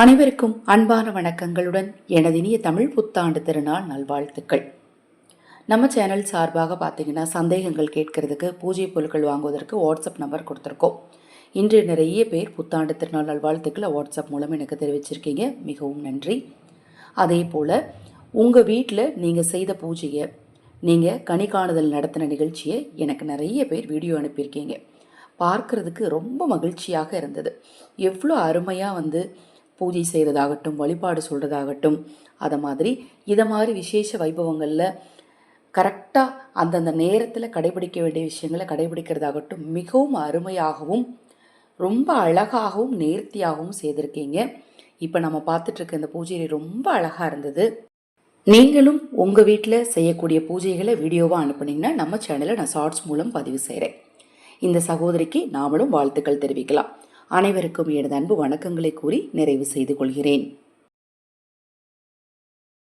அனைவருக்கும் அன்பான வணக்கங்களுடன் எனது இனிய தமிழ் புத்தாண்டு திருநாள் நல்வாழ்த்துக்கள். நம்ம சேனல் சார்பாக பார்த்தீங்கன்னா சந்தேகங்கள் கேட்கறதுக்கு பூஜை பொருட்கள் வாங்குவதற்கு வாட்ஸ்அப் நம்பர் கொடுத்துருக்கோம். இன்று நிறைய பேர் புத்தாண்டு திருநாள் நல்வாழ்த்துக்களை வாட்ஸ்அப் மூலம் எனக்கு தெரிவிச்சிருக்கீங்க. மிகவும் நன்றி. அதே போல் உங்கள் வீட்டில் நீங்கள் செய்த பூஜையை நீங்கள் கனி காணுதல் நடத்தின நிகழ்ச்சியை எனக்கு நிறைய பேர் வீடியோ அனுப்பியிருக்கீங்க. பார்க்கறதுக்கு ரொம்ப மகிழ்ச்சியாக இருந்தது. எவ்வளோ அருமையாக வந்து பூஜை செய்கிறதாகட்டும் வழிபாடு சொல்கிறதாகட்டும் அதை மாதிரி இதை மாதிரி விசேஷ வைபவங்களில் கரெக்டாக அந்தந்த நேரத்தில் கடைபிடிக்க வேண்டிய விஷயங்களை கடைபிடிக்கிறதாகட்டும் மிகவும் அருமையாகவும் ரொம்ப அழகாகவும் நேர்த்தியாகவும் செய்திருக்கீங்க. இப்போ நம்ம பார்த்துட்ருக்க இந்த பூஜை ரொம்ப அழகாக இருந்தது. நீங்களும் உங்கள் வீட்டில் செய்யக்கூடிய பூஜைகளை வீடியோவாக அனுப்புனீங்கன்னா நம்ம சேனலில் நான் ஷார்ட்ஸ் மூலம் பதிவு செய்கிறேன் இந்த சகோதரிக்கு நாமளும் வாழ்த்துக்கள் தெரிவிக்கலாம். அனைவருக்கும் எனது அன்பு வணக்கங்களை கூறி நிறைவு செய்து கொள்கிறேன்.